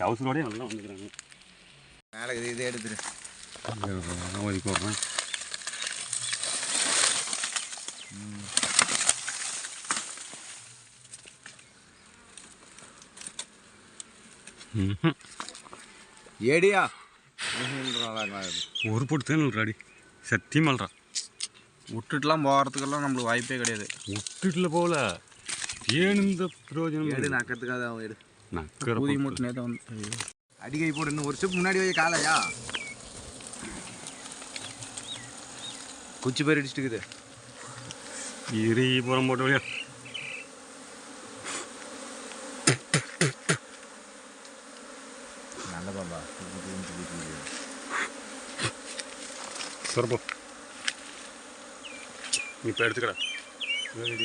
டவுசரோடய நல்லா வந்துக்கிறாங்க. மேலே இது இதை எடுத்துரு. ஒதுக்கி விட்றேன் ஏடியா? ஒரு போட்டு தேன் விட்றாடி சத்தியம் மல்றா விட்டுட்டுலாம் போகிறதுக்கெல்லாம் நம்மளுக்கு வாய்ப்பே கிடையாது. விட்டுட்டுல போகல. தேன் இந்த பிரயோஜனம்? எடு நக்கத்துக்காக அவன் எடு ஊதி மூட்டு நேற்று வந்து அடிக்கை போடு இன்னும் ஒரு ஸ்டெப் முன்னாடி போய் காலையா? குச்சி பேர் அடிச்சுட்டுக்குது இரு புறம் போட்டு வழியா. நல்ல பாபா சொரப்போ நீ இப்போ எடுத்துக்கடா. வேடி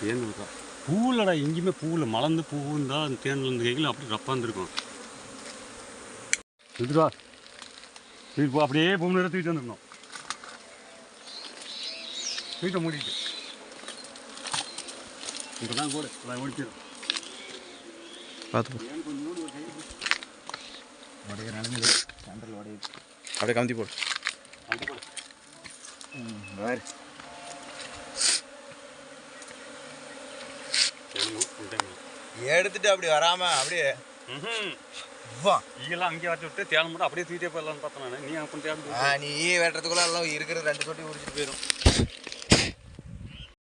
தேன் இருக்கா பூவில்லடா எங்கேயுமே பூவில். மலர்ந்து பூ இருந்தால் அந்த தேனில் இருந்து கையில் அப்படி ரப்பாந்துருக்கும் இதுடா தூக்கிட்டு போ அப்படியே பூமி நேரம் தூக்கிட்டு வந்துடணும். தூக்கிட்ட மூடிட்டு. இப்போ தான் கூட நான் ஓடிச்சிடும் பார்த்து உடைய நிலமையில சென்டரில் உடைய அப்படியே கமுத்தி போடு. வேறு எடுத்துட்டு அப்படி வராம அப்படியே வா. ஈகெல்லாம் அங்கேயே வச்சு விட்டு தேவை மட்டும் அப்படியே தூக்கிட்டே போயிடலாம்னு பார்த்தேன் நான். நீ அப்போ தேவை ஆ, நீ வெட்டுறதுக்குள்ள எல்லாம் இருக்கிற ரெண்டு சொட்டி உரிச்சிட்டு போயிடும்.